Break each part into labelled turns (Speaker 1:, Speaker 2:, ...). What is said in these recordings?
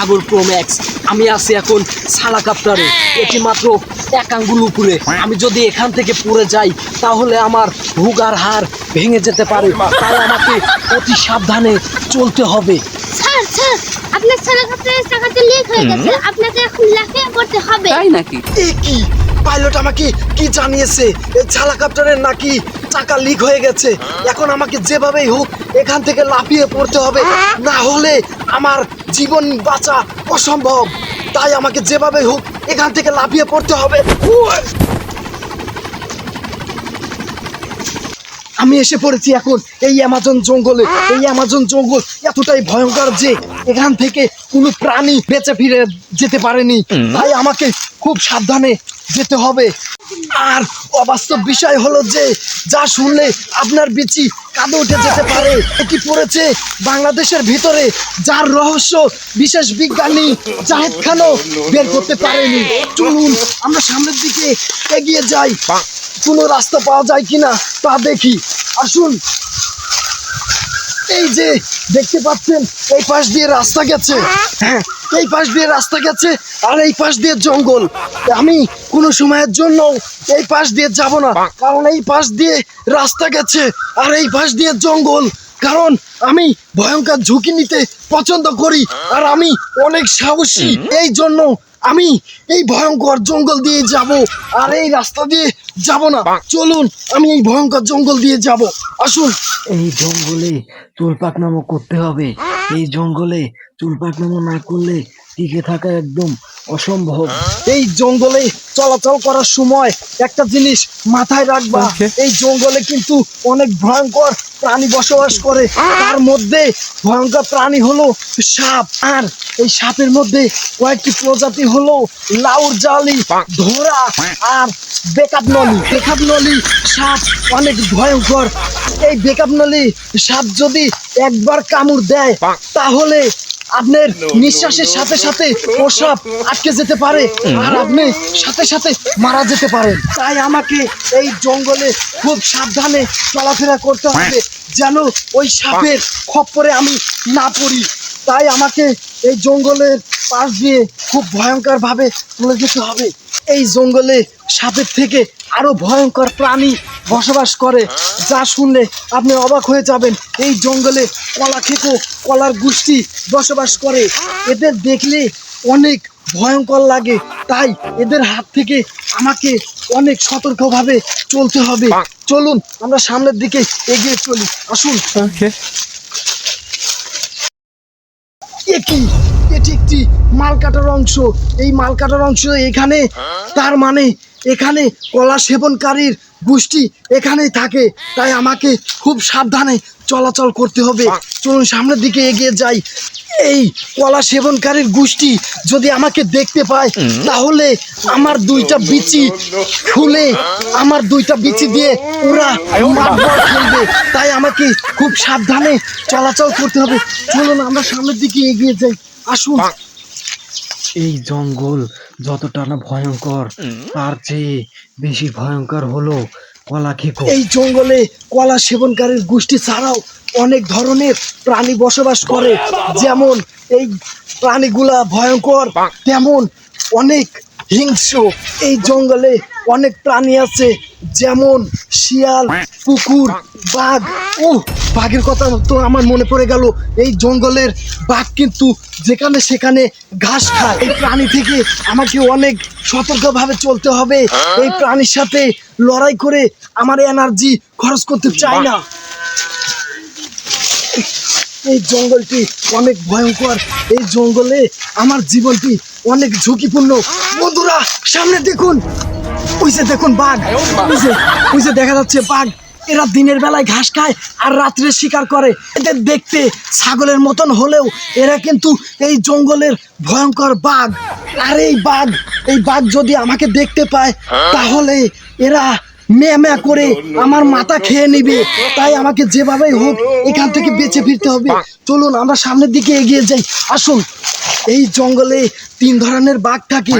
Speaker 1: সাগর pro max আমি আছি এখন সালাকাপ্টারে এটি মাত্র এক আঙ্গুল উপরে। আমি যদি এখান থেকে পড়ে যাই তাহলে আমার ভুগার হার ভেঙে যেতে পারে। তাই আমাকে অতি সাবধানে চলতে হবে।
Speaker 2: স্যার স্যার আপনার হেলিকপ্টারের চাকাতে লিক হয়ে গেছে। আপনাকে এখন লাফিয়ে পড়তে হবে।
Speaker 3: তাই নাকি?
Speaker 4: এ কি? পাইলট আমাকে কি জানিয়েছে? এই হেলিকপ্টারের নাকি চাকা লিক হয়ে গেছে। এখন আমাকে যেভাবেই হোক এখান থেকে লাফিয়ে পড়তে হবে। না হলে আমার জীবন বাঁচা অসম্ভব। তাই আমাকে যেভাবেই হোক এখান থেকে লাফিয়ে পড়তে হবে। আমি এসে পড়েছি এখন এই অ্যামাজন জঙ্গলে। এই অ্যামাজন জঙ্গল এতটাই ভয়ঙ্কর যে এখান থেকে কোনো প্রাণী বেঁচে ফিরে যেতে পারেনি। তাই আমাকে খুব সাবধানে যেতে হবে। আর অবাস্তব বিষয় হলো যে, যা শুনলে আপনার বিচি কাঁদে উঠে যেতে পারে। এটি পড়েছে বাংলাদেশের ভিতরে, যার রহস্য বিশেষ বিজ্ঞানী জাহেদ খানও বের করতে পারেনি। চলুন আমরা সামনের দিকে এগিয়ে যাই। কোনো রাস্তা পাওয়া যায় কিনা তা দেখি। আসুন এই যে, দেখতে পাচ্ছেন, এই পাশ দিয়ে রাস্তা গেছে। হ্যাঁ এই পাশ দিয়ে রাস্তা গেছে আর এই পাশ দিয়ে জঙ্গল। আমি কোনো সময়ের জন্য এই পাশ দিয়ে যাব না, কারণ এই পাশ দিয়ে রাস্তা গেছে আর এই পাশ দিয়ে জঙ্গল। কারণ আমি ভয়ঙ্কর ঝুঁকি নিতে পছন্দ করি আর আমি অনেক সাহসী। এই জন্য আমি এই ভয়ঙ্কর জঙ্গল দিয়ে যাব আর এই রাস্তা দিয়ে যাব না। চলুন আমি এই ভয়ঙ্কর জঙ্গল দিয়ে যাব। আসুন।
Speaker 1: এই জঙ্গলে চুল পাকনামো করতে হবে। এই জঙ্গলে চুল পাকনামো না করলে টিকে থাকা একদম অসম্ভব।
Speaker 4: এই জঙ্গলে চলাচল করার সময় একটা জিনিস মাথায় রাখবা এই জঙ্গলে কিন্তু অনেক ভয়ঙ্কর প্রাণী বসবাস করে। তার মধ্যে ভয়ঙ্কর প্রাণী হলো সাপ। আর এই সাপের মধ্যে কয়েকটি প্রজাতি হলো লাউর জালি ধরা আর বেকাপ নলি। বেকাপ নলি সাপ অনেক ভয়ঙ্কর। এই বেকাপ নলি সাপ যদি একবার কামড় দেয় তাহলে আপনার নিঃশ্বাসের সাথে সাথে প্রসাব আটকে যেতে পারে আর আপনি সাথে সাথে মারা যেতে পারেন। তাই আমাকে এই জঙ্গলে খুব সাবধানে চলাফেরা করতে হবে যেন ওই সাপের খপ্পরে আমি না পড়ি। তাই আমাকে এই জঙ্গলের পাশ দিয়ে খুব ভয়ঙ্কর ভাবে চলে যেতে হবে। এই জঙ্গলে সাপের থেকে আরও ভয়ঙ্কর প্রাণী বসবাস করে, যা শুনলে আপনি অবাক হয়ে যাবেন। এই জঙ্গলে কলা খেকো কলার গোষ্ঠী বসবাস করে। এদের দেখলে অনেক ভয়ঙ্কর লাগে। তাই এদের হাত থেকে আমাকে অনেক সতর্কভাবে চলতে হবে। চলুন, আমরা সামনের দিকে এগিয়ে চলি। আসুন। কি এটি একটি মাল কাটার অংশ। এই মাল কাটার অংশ এখানে। তার মানে এখানে কলা সেবনকারীর গোষ্ঠী এখানেই থাকে। তাই আমাকে খুব সাবধানে চলাচল করতে হবে। চলুন সামনের দিকে এগিয়ে যাই। এই কলা সেবনকারীর গোষ্ঠী যদি আমাকে দেখতে পায় তাহলে আমার দুইটা বিচি খুলে আমার দুইটা বিচি দিয়ে ওরা খেলবে তাই আমাকে খুব সাবধানে চলাচল করতে হবে। চলুন আমরা সামনের দিকে এগিয়ে যাই। আসুন।
Speaker 1: এই জঙ্গল যতটা না ভয়ঙ্কর তার চেয়ে বেশি ভয়ঙ্কর হলো কলা খেকো
Speaker 4: এই জঙ্গলে কলা সেবনকারীর গোষ্ঠী ছাড়াও অনেক ধরনের প্রাণী বসবাস করে। যেমন এই প্রাণীগুলা ভয়ঙ্কর তেমন অনেক হিংস্র। এই জঙ্গলে অনেক প্রাণী আছে, যেমন শিয়াল, কুকুর, বাঘ। ও বাঘের কথা তো আমার মনে পড়ে গেল, এই জঙ্গলের বাঘ কিন্তু যেখানে সেখানে ঘাস খায়। এই প্রাণী থেকে আমাকে অনেক সতর্কভাবে চলতে হবে। এই প্রাণীর সাথে লড়াই করে আমার এনার্জি খরচ করতে চাই না। এই জঙ্গলটি অনেক ভয়ঙ্কর। এই জঙ্গলে আমার জীবনটি অনেক ঝুঁকিপূর্ণ। বন্ধুরা, সামনে দেখুন। ওই যে দেখুন বাঘ। ওই যে ওই যে দেখা যাচ্ছে বাঘ। এরা দিনের বেলায় ঘাস খায় আর রাত্রে শিকার করে। এদের দেখতে ছাগলের মতন হলেও এরা কিন্তু এই জঙ্গলের ভয়ঙ্কর বাঘ। আর এই বাঘ এই বাঘ যদি আমাকে দেখতে পায়, তাহলে এরা মেয়া মেয়া করে আমার মাথা খেয়ে নিবে। তাই আমাকে যেভাবেই হোক এখান থেকে বেঁচে ফিরতে হবে। চলুন, আমরা সামনের দিকে এগিয়ে যাই। আসুন, এই জঙ্গলে তিন ধরনের বাঘ থাকে,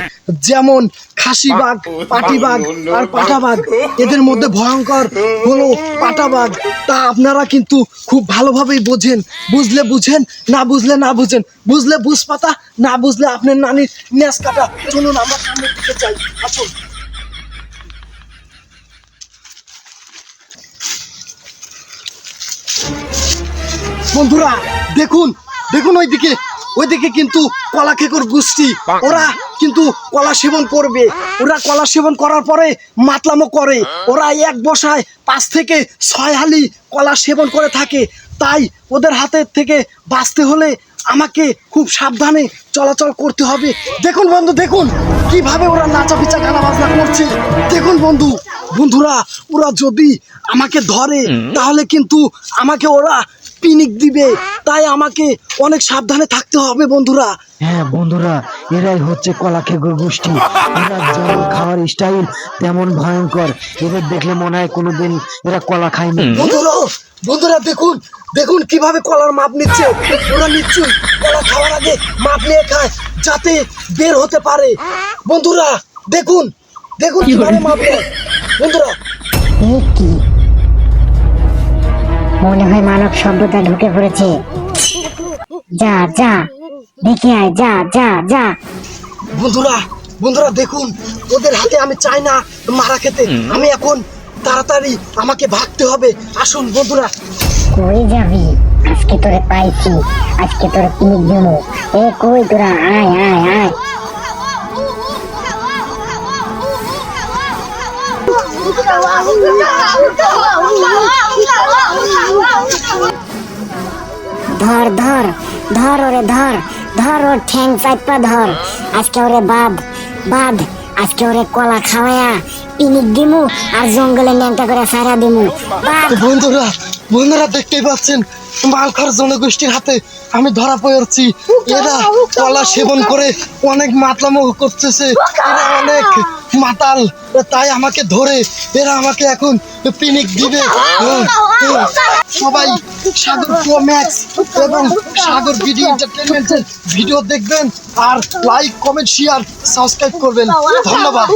Speaker 4: যেমন খাসি বাঘ, পাটি বাঘ আর পাটা বাঘ। এদের মধ্যে ভয়ঙ্কর হলো পাটা বাঘ। তা আপনারা কিন্তু খুব ভালোভাবেই বোঝেন। বুঝলে বুঝেন, না বুঝলে না বুঝেন। বুঝলে বুঝ পাতা না বুঝলে আপনার নানির ন্যাস কাটা। চলুন, আমরা সামনের দিকে যাই। আসুন। বন্ধুরা দেখুন দেখুন ওইদিকে ওইদিকে কিন্তু কলা খেকর গোষ্ঠী। ওরা কিন্তু কলা সেবন করবে। ওরা কলা সেবন করার পরে মাতলামো করে। ওরা এক বসায় পাঁচ থেকে ছয় হালি কলা সেবন করে থাকে। তাই ওদের হাতের থেকে বাঁচতে হলে আমাকে খুব সাবধানে চলাচল করতে হবে। দেখুন বন্ধু দেখুন কীভাবে ওরা নাচা পিচা গানা বাজনা করছে। দেখুন বন্ধু বন্ধুরা ওরা যদি আমাকে ধরে তাহলে কিন্তু আমাকে ওরা পিনিক দিবে। তাই আমাকে অনেক সাবধানে থাকতে হবে বন্ধুরা।
Speaker 3: হ্যাঁ বন্ধুরা এরাই হচ্ছে কলা খেগর গোষ্ঠী। এরা যেমন খাওয়ার স্টাইল তেমন ভয়ঙ্কর। এদের দেখলে মনে হয় কোনোদিন এরা কলা খায়নি
Speaker 4: বন্ধুরা বন্ধুরা দেখুন দেখুন কীভাবে কলার মাপ নিচ্ছে। ওরা নিচ্ছে কলা খাওয়ার আগে মাপ নিয়ে খায় যাতে বের হতে পারে। বন্ধুরা দেখুন দেখুন কীভাবে মাপ নেয়। বন্ধুরা
Speaker 5: কি মনে হয় মানব সভ্যতা ঢুকে পড়েছে যা যা দেখে আয় যা যা যা
Speaker 4: বন্ধুরা বন্ধুরা দেখুন ওদের হাতে আমি চাই না মারা খেতে আমি এখন তাড়াতাড়ি আমাকে ভাগতে হবে আসুন বন্ধুরা
Speaker 5: কই যাবি আজকে তোরে পাইছি আজকে তোরে পিনিক দেবো এ কই তোরা আয় আয় আয় ধর ধর ধর ওরে ধর ধর ওর ঠ্যাং চাপা ধর। আজকে ওরে বাদ বাদ আজকে ওরে কলা খাওয়ায়া পিনিক দিমু আর জঙ্গলে ন্যাংটা করে সারা দিমু। বাদ।
Speaker 4: বন্ধুরা বন্ধুরা দেখতেই পাচ্ছেন মালখার জনগোষ্ঠীর হাতে আমি ধরা পড়ছি। এরা কলা সেবন করে অনেক মাতলামো করতেছে। এরা অনেক মাতাল তাই আমাকে ধরে এরা আমাকে এখন পিনিক দিবে। হ্যাঁ। সবাই সাগর প্রো ম্যাক্স এবং সাগর ভিডিও এন্টারটেনমেন্টের ভিডিও দেখবেন আর লাইক কমেন্ট শেয়ার সাবস্ক্রাইব করবেন। ধন্যবাদ।